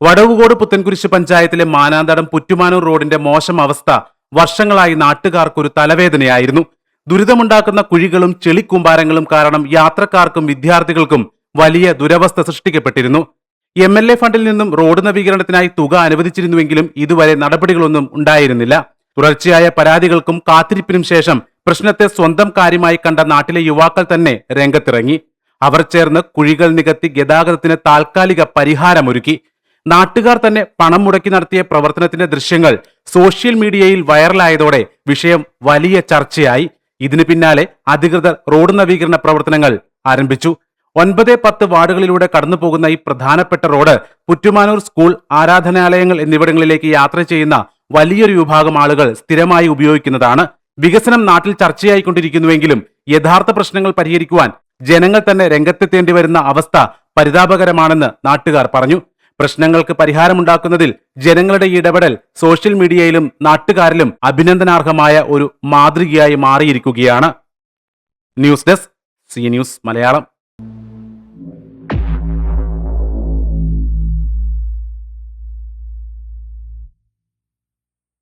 വടവുകോട് പുത്തൻകുരിശ് പഞ്ചായത്തിലെ മാനാന്തടം പുറ്റുമാനൂർ റോഡിന്റെ മോശം അവസ്ഥ വർഷങ്ങളായി നാട്ടുകാർക്കൊരു തലവേദനയായിരുന്നു. ദുരിതമുണ്ടാക്കുന്ന കുഴികളും ചെളിക്കൂമ്പാരങ്ങളും കാരണം യാത്രക്കാർക്കും വിദ്യാർത്ഥികൾക്കും വലിയ ദുരവസ്ഥ സൃഷ്ടിക്കപ്പെട്ടിരുന്നു. എം എൽ എ ഫണ്ടിൽ നിന്നും റോഡ് നവീകരണത്തിനായി തുക അനുവദിച്ചിരുന്നുവെങ്കിലും ഇതുവരെ നടപടികളൊന്നും ഉണ്ടായിരുന്നില്ല. തുടർച്ചയായ പരാതികൾക്കും കാത്തിരിപ്പിനും ശേഷം പ്രശ്നത്തെ സ്വന്തം കാര്യമായി കണ്ട നാട്ടിലെ യുവാക്കൾ തന്നെ രംഗത്തിറങ്ങി. അവർ ചേർന്ന് കുഴികൾ നികത്തി ഗതാഗതത്തിന് താൽക്കാലിക പരിഹാരമൊരുക്കി. നാട്ടുകാർ തന്നെ പണം മുടക്കി നടത്തിയ പ്രവർത്തനത്തിന്റെ ദൃശ്യങ്ങൾ സോഷ്യൽ മീഡിയയിൽ വൈറലായതോടെ വിഷയം വലിയ ചർച്ചയായി. ഇതിനു പിന്നാലെ അധികൃതർ റോഡ് നവീകരണ പ്രവർത്തനങ്ങൾ ആരംഭിച്ചു. ഒൻപത് പത്ത് വാർഡുകളിലൂടെ കടന്നുപോകുന്ന ഈ പ്രധാനപ്പെട്ട റോഡ് പുറ്റുമാനൂർ സ്കൂൾ ആരാധനാലയങ്ങൾ എന്നിവിടങ്ങളിലേക്ക് യാത്ര ചെയ്യുന്ന വലിയൊരു വിഭാഗം ആളുകൾ സ്ഥിരമായി ഉപയോഗിക്കുന്നതാണ്. വികസനം നാട്ടിൽ ചർച്ചയായിക്കൊണ്ടിരിക്കുന്നുവെങ്കിലും യഥാർത്ഥ പ്രശ്നങ്ങൾ പരിഹരിക്കുവാൻ ജനങ്ങൾ തന്നെ രംഗത്തെത്തേണ്ടി വരുന്ന അവസ്ഥ പരിതാപകരമാണെന്ന് നാട്ടുകാർ പറഞ്ഞു. പ്രശ്നങ്ങൾക്ക് പരിഹാരമുണ്ടാക്കുന്നതിൽ ജനങ്ങളുടെ ഇടപെടൽ സോഷ്യൽ മീഡിയയിലും നാട്ടുകാരിലും അഭിനന്ദനാർഹമായ ഒരു മാതൃകയായി മാറിയിരിക്കുകയാണ്. News desk C news Malayalam.